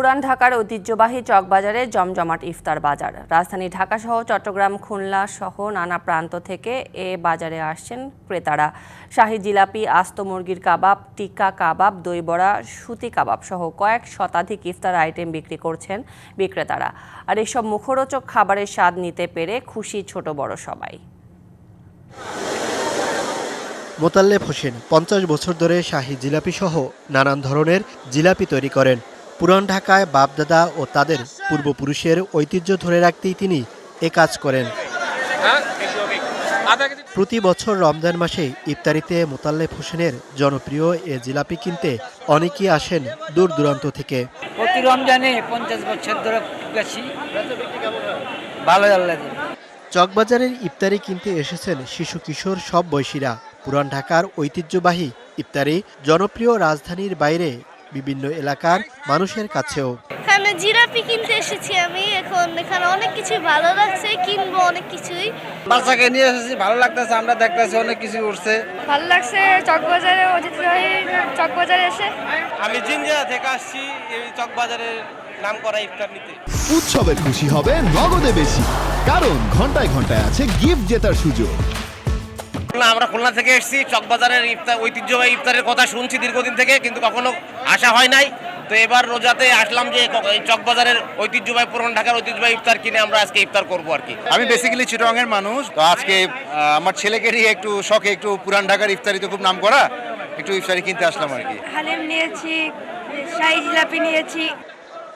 পুরান ঢাকার ঐতিহ্যবাহী চকবাজারে জমজমাট ইফতার বাজার। রাজধানী ঢাকাসহ চট্টগ্রাম, খুলনা সহ নানা প্রান্ত থেকে এ বাজারে আসছেন ক্রেতারা। শাহি জিলাপি, আস্ত মুরগির কাবাব টিকা কাবাব দই বড়া সুতি কাবাব সহ কয়েক শতাধিক ইফতার আইটেম বিক্রি করছেন বিক্রেতারা। আর এসব মুখরোচক খাবারের স্বাদ নিতে পেরে খুশি ছোট বড় সবাই। মোতাল্লেফ হোসেন, পঞ্চাশ বছর ধরে শাহী জিলাপি সহ নানান ধরনের জিলাপি তৈরি করেন। পুরান ঢাকায় বাপদাদা ও তাদের পূর্বপুরুষের ঐতিহ্য ধরে রাখতেই তিনি এ কাজ করেন। প্রতি বছর রমজান মাসে ইফতারিতে মোতাল্লেফ হোসেনের জনপ্রিয় এ জিলাপি কিনতে অনেকেই আসেন দূর দূরান্ত থেকে। প্রতি রমজানে পঞ্চাশ বছর ধরে গেছি। ভালো আল্লাহ চকবাজারের ইফতারি কিনতে এসেছেন শিশু কিশোর সব বয়সীরা। পুরান ঢাকার ঐতিহ্যবাহী ইফতারি জনপ্রিয় রাজধানীর বাইরে বিভিন্ন এলাকার মানুষের কাছেও। এখানে জিলাপি কিনতে এসেছি আমি। এখন এখানে অনেক কিছু ভালো লাগছে কিনবো অনেক কিছুই। বাচ্চাকে নিয়ে এসেছি ভালো লাগতেছে আমরা দেখতেছি অনেক কিছু উঠছে। ভালো লাগছে চকবাজারে ঐতিহ্যবাহী চকবাজারে এসে। আমি জিঞ্জিরা থেকে আসছি এই চকবাজারের নাম করা ইফতার নিতে। উৎসবের খুশি হবে নগদে বেশি কারণ ঘন্টায় ঘন্টায় আছে গিফট জেতার সুযোগ। না আমরা খুলনা থেকে এসেছি চকবাজারের ইফতার ঐতিহ্যবাহী ইফতারের কথা শুনছি দীর্ঘদিন থেকে কিন্তু কখনো আসা হয় নাই। তো এবার রোজাতে আসলাম যে চকবাজারের ঐতিহ্যবাহী পুরান ঢাকার ঐতিহ্যবাহী ইফতার কিনে আমরা আজকে ইফতার করব আর কি। আমি বেসিক্যালি চিটংয়ের মানুষ তো আজকে আমার ছেলেকে নিয়ে একটু শখে একটু পুরান ঢাকার ইফতারি তো খুব নাম করা একটু ইফতারি কিনতে আসলাম আর কি। হালিম নিয়েছি শাহি জিলাপি নিয়েছি।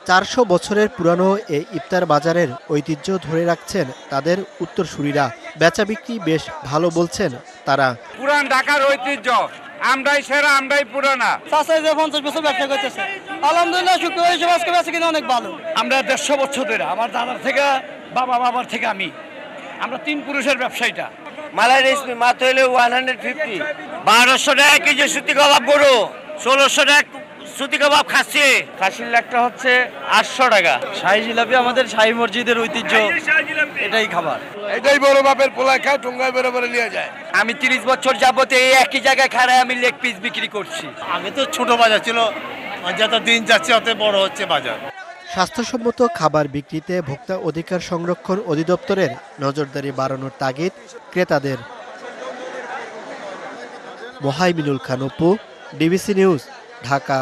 চারশো বছরের পুরানো এই ইফতার বাজারের ঐতিহ্য ধরে রাখছেন তাদের উত্তরসূরিরা। বেচা বিক্রি বেশ ভালো বলছেন তারা। পুরান ঢাকার ঐতিহ্য আমরাই সেরা আমরাই পুরানা। চাষা যে পঞ্চাশ বছর ব্যবসা করতেছে আলহামদুলিল্লাহ শুক্রবার হিসেবে আজকে আছে কিন্তু অনেক ভালো। আমরা দেড়শো বছর ধরে আমার দাদার থেকে বাবা বাবার থেকে আমি। আমরা তিন পুরুষের ব্যবসায়ীটা। মালাই রেশমি মাত্র হইলে ওয়ান হান্ড্রেড ফিফটি বারোশো টাকা কেজি সুতি গলা বড়ো ষোলোশো টাকা সুতি কাবাব খাসি খাসির হচ্ছে আটশো টাকা। শাহি জিলাপি আমাদের শাহি মসজিদের ঐতিহ্য এটাই খাবার। এটাই বড় বাপের পোলায় খায় টুঙ্গায় বেরো বেরো নিয়ে যায়। আমি তিরিশ বছর যাবত এই একই জায়গায় খাড়ায় আমি লেগ পিস বিক্রি করছি। আগে তো ছোট বাজার ছিল যত দিন যাচ্ছে অত বড় হচ্ছে বাজার। স্বাস্থ্যসম্মত খাবার বিক্রিতে ভোক্তা অধিকার সংরক্ষণ অধিদপ্তরের নজরদারি বাড়ানোর তাগিদ ক্রেতাদের। Mohaiminul Khan Apu DBC news Dhaka.